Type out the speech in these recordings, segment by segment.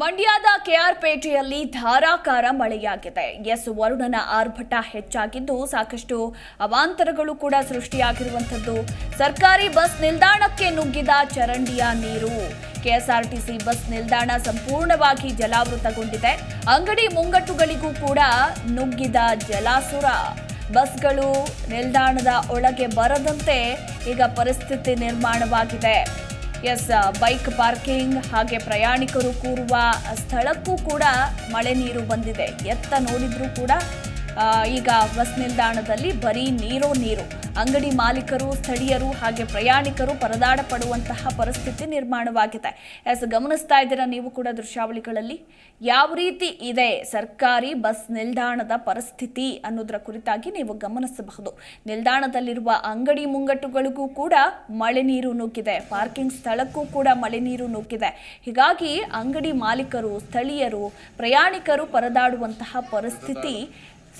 ಮಂಡ್ಯದ ಕೆಆರ್ಪೇಟೆಯಲ್ಲಿ ಧಾರಾಕಾರ ಮಳೆಯಾಗಿದೆ. ಎಸ್ ವರುಣನ ಆರ್ಭಟ ಹೆಚ್ಚಾಗಿದ್ದು ಸಾಕಷ್ಟು ಅವಾಂತರಗಳು ಕೂಡ ಸೃಷ್ಟಿಯಾಗಿರುವಂಥದ್ದು. ಸರ್ಕಾರಿ ಬಸ್ ನಿಲ್ದಾಣಕ್ಕೆ ನುಗ್ಗಿದ ಚರಂಡಿಯ ನೀರು. ಕೆಎಸ್ಆರ್ಟಿಸಿ ಬಸ್ ನಿಲ್ದಾಣ ಸಂಪೂರ್ಣವಾಗಿ ಜಲಾವೃತಗೊಂಡಿದೆ. ಅಂಗಡಿ ಮುಂಗಟ್ಟುಗಳಿಗೂ ಕೂಡ ನುಗ್ಗಿದ ಜಲಾಸುರ. ಬಸ್ಗಳು ನಿಲ್ದಾಣದ ಒಳಗೆ ಬರದಂತೆ ಈಗ ಪರಿಸ್ಥಿತಿ ನಿರ್ಮಾಣವಾಗಿದೆ. ಎಸ್ ಬೈಕ್ ಪಾರ್ಕಿಂಗ್ ಹಾಗೆ ಪ್ರಯಾಣಿಕರು ಕೂರುವ ಸ್ಥಳಕ್ಕೂ ಕೂಡ ಮಳೆ ನೀರು ಬಂದಿದೆ. ಎತ್ತ ನೋಡಿದ್ರೂ ಕೂಡ ಈಗ ಬಸ್ ನಿಲ್ದಾಣದಲ್ಲಿ ಬರೀ ನೀರು ನೀರು. ಅಂಗಡಿ ಮಾಲೀಕರು, ಸ್ಥಳೀಯರು ಹಾಗೆ ಪ್ರಯಾಣಿಕರು ಪರದಾಡ ಪಡುವಂತಹ ಪರಿಸ್ಥಿತಿ ನಿರ್ಮಾಣವಾಗಿದೆ. ಎಸ್, ಗಮನಿಸ್ತಾ ಇದ್ದೀರಾ ನೀವು ಕೂಡ ದೃಶ್ಯಾವಳಿಗಳಲ್ಲಿ? ಯಾವ ರೀತಿ ಇದೆ ಸರ್ಕಾರಿ ಬಸ್ ನಿಲ್ದಾಣದ ಪರಿಸ್ಥಿತಿ ಅನ್ನೋದರ ಕುರಿತಾಗಿ ನೀವು ಗಮನಿಸಬಹುದು. ನಿಲ್ದಾಣದಲ್ಲಿರುವ ಅಂಗಡಿ ಮುಂಗಟ್ಟುಗಳಿಗೂ ಕೂಡ ಮಳೆ ನೀರು ನುಗ್ಗಿದೆ. ಪಾರ್ಕಿಂಗ್ ಸ್ಥಳಕ್ಕೂ ಕೂಡ ಮಳೆ ನೀರು ನುಗ್ಗಿದೆ. ಹೀಗಾಗಿ ಅಂಗಡಿ ಮಾಲೀಕರು, ಸ್ಥಳೀಯರು, ಪ್ರಯಾಣಿಕರು ಪರದಾಡುವಂತಹ ಪರಿಸ್ಥಿತಿ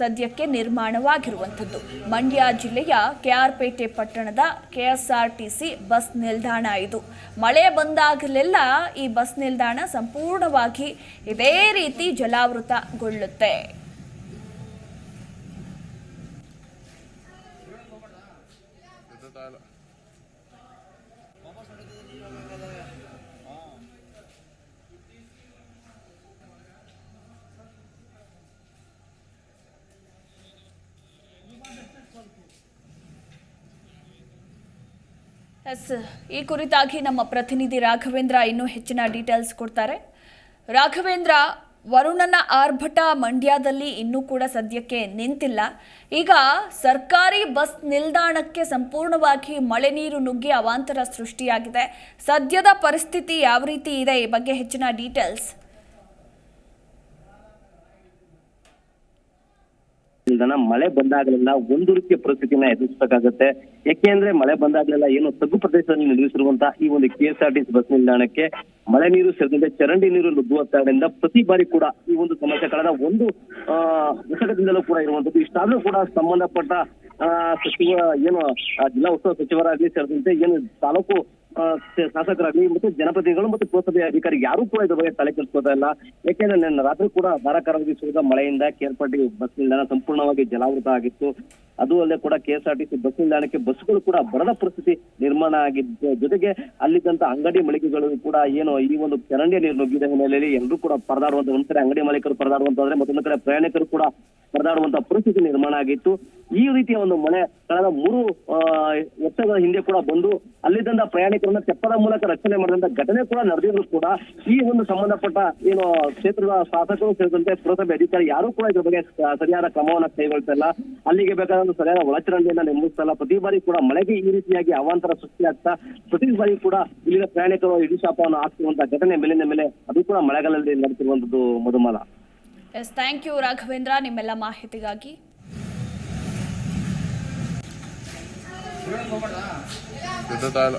ಸದ್ಯಕ್ಕೆ ನಿರ್ಮಾಣವಾಗಿರುವಂಥದ್ದು. ಮಂಡ್ಯ ಜಿಲ್ಲೆಯ ಕೆಆರ್ಪೇಟೆ ಪಟ್ಟಣದ ಕೆಎಸ್ಆರ್ಟಿಸಿ ಬಸ್ ನಿಲ್ದಾಣ ಇದು. ಮಳೆ ಬಂದಾಗಲೆಲ್ಲ ಈ ಬಸ್ ನಿಲ್ದಾಣ ಸಂಪೂರ್ಣವಾಗಿ ಇದೇ ರೀತಿ ಜಲಾವೃತಗೊಳ್ಳುತ್ತೆ. ಎಸ್, ಈ ಕುರಿತಾಗಿ ನಮ್ಮ ಪ್ರತಿನಿಧಿ ರಾಘವೇಂದ್ರ ಇನ್ನೂ ಹೆಚ್ಚಿನ ಡೀಟೇಲ್ಸ್ ಕೊಡ್ತಾರೆ. ರಾಘವೇಂದ್ರ, ವರುಣನ ಆರ್ಭಟ ಮಂಡ್ಯದಲ್ಲಿ ಇನ್ನೂ ಕೂಡ ಸದ್ಯಕ್ಕೆ ನಿಂತಿಲ್ಲ. ಈಗ ಸರ್ಕಾರಿ ಬಸ್ ನಿಲ್ದಾಣಕ್ಕೆ ಸಂಪೂರ್ಣವಾಗಿ ಮಳೆ ನೀರು ನುಗ್ಗಿ ಅವಾಂತರ ಸೃಷ್ಟಿಯಾಗಿದೆ. ಸದ್ಯದ ಪರಿಸ್ಥಿತಿ ಯಾವ ರೀತಿ ಇದೆ ಈ ಬಗ್ಗೆ ಹೆಚ್ಚಿನ ಡೀಟೇಲ್ಸ್ ನಿಲ್ದಾಣ ಮಳೆ ಬಂದಾಗಲೆಲ್ಲ ಒಂದು ರೀತಿಯ ಪರಿಸ್ಥಿತಿನ ಎದುರಿಸಬೇಕಾಗತ್ತೆ. ಯಾಕೆಂದ್ರೆ ಮಳೆ ಬಂದಾಗಲೆಲ್ಲ ಏನು ತಗ್ಗು ಪ್ರದೇಶದಲ್ಲಿ ನಿರ್ಮಿಸಿರುವಂತಹ ಈ ಒಂದು K S R T C bus ನಿಲ್ದಾಣಕ್ಕೆ ಮಳೆ ನೀರು ಸೇರಿದಂತೆ ಚರಂಡಿ ನೀರು ನುಗ್ಗುವ ಪ್ರತಿ ಬಾರಿ ಕೂಡ ಈ ಒಂದು ಸಮಸ್ಯೆ ಕಳೆದ ಒಂದು ದಶಕದಿಂದಲೂ ಕೂಡ ಇರುವಂತದ್ದು ಇಷ್ಟಾದ್ರೂ ಕೂಡ ಸಂಬಂಧಪಟ್ಟ, ಆ, ಸಚಿವ, ಏನು ಜಿಲ್ಲಾ ಉತ್ಸವ ಸಚಿವರಾಗ್ಲಿ ಸೇರಿದಂತೆ ಏನು ತಾಲೂಕು ಶಾಸಕರಾಗ್ಲಿ ಮತ್ತು ಜನಪ್ರತಿನಿಧಿಗಳು ಮತ್ತು ಪುರಸಭೆ ಅಧಿಕಾರಿ ಯಾರು ಕೂಡ ಇದ್ರ ಬಗ್ಗೆ ತಲೆ ಕೆಡಿಸ್ಕೋತಾ ಇಲ್ಲ. ಯಾಕೆಂದ್ರೆ ನಿನ್ನೆ ರಾತ್ರಿ ಕೂಡ ಧಾರಾಕಾರವಾಗಿ ಸುರಿದ ಮಳೆಯಿಂದ ಕೇರ್ಪಟ್ಟಿ ಬಸ್ ನಿಲ್ದಾಣ ಸಂಪೂರ್ಣವಾಗಿ ಜಲಾವೃತ ಆಗಿತ್ತು. ಅದು ಅಲ್ಲದೆ ಕೂಡ ಕೆಎಸ್ಆರ್ಟಿಸಿ ಬಸ್ ನಿಲ್ದಾಣಕ್ಕೆ ಬಸ್ಗಳು ಕೂಡ ಬರದ ಪರಿಸ್ಥಿತಿ ನಿರ್ಮಾಣ ಆಗಿದ್ದ ಜೊತೆಗೆ ಅಲ್ಲಿದ್ದಂತ ಅಂಗಡಿ ಮಳಿಗೆಗಳು ಕೂಡ ಏನು ಈ ಒಂದು ಚರಂಡಿಯ ನೀರು ನುಗ್ಗಿದ ಹಿನ್ನೆಲೆಯಲ್ಲಿ ಎಲ್ಲರೂ ಕೂಡ ಪರದಾಡುವಂತ ಒಂದ್ ಕಡೆ ಅಂಗಡಿ ಮಾಲೀಕರು ಪರದಾಡುವಂತಾದ್ರೆ ಮತ್ತೊಂದು ಕಡೆ ಪ್ರಯಾಣಿಕರು ಕೂಡ ಪರದಾಡುವಂತ ಪರಿಸ್ಥಿತಿ ನಿರ್ಮಾಣ ಆಗಿತ್ತು. ಈ ರೀತಿಯ ಒಂದು ಮಳೆ ಕಳೆದ ಮೂರು ವರ್ಷಗಳ ಹಿಂದೆ ಕೂಡ ಬಂದು ಅಲ್ಲಿದ್ದಂತ ಪ್ರಯಾಣಿಕರನ್ನ ತೆಪ್ಪದ ಮೂಲಕ ರಕ್ಷಣೆ ಮಾಡಿದಂತ ಘಟನೆ ಕೂಡ ನಡೆದಿದ್ರು ಕೂಡ ಈ ಒಂದು ಸಂಬಂಧಪಟ್ಟ ಏನು ಕ್ಷೇತ್ರದ ಶಾಸಕರು ಸೇರಿದಂತೆ ಪುರಸಭೆ ಅಧಿಕಾರಿ ಯಾರು ಕೂಡ ಇದ್ರ ಬಗ್ಗೆ ಸರಿಯಾದ ಕ್ರಮವನ್ನ ಕೈಗೊಳ್ತಿಲ್ಲ ಅಲ್ಲಿಗೆ ಬೇಕಾದ ಸರಿಯಾದ ಒಳಚರಂಡಿಯನ್ನ ನಿರ್ಮಿಸ್ತಾ ಇಲ್ಲ. ಪ್ರತಿ ಬಾರಿ ಕೂಡ ಮಳೆಗೆ ಈ ರೀತಿಯಾಗಿ ಅವಾಂತರ ಸೃಷ್ಟಿಯಾಗ್ತಾ ಪ್ರತಿ ಬಾರಿ ಕೂಡ ಇಲ್ಲಿನ ಪ್ರಯಾಣಿಕರು ಇಡಿಶಾಪವನ್ನು ಶಾಪವನ್ನು ಹಾಕ್ತಿರುವಂತ ಘಟನೆ ಮೇಲಿನ ಮೇಲೆ ಅದು ಕೂಡ ಮಳೆಗಾಲದಲ್ಲಿ ನಡೆಸಿರುವಂತದ್ದು Madhumala. Yes thank you Raghavendra. ನಿಮ್ಮೆಲ್ಲ ಮಾಹಿತಿಗಾಗಿ. ಗೊತ್ತಾಗಲ್ಲ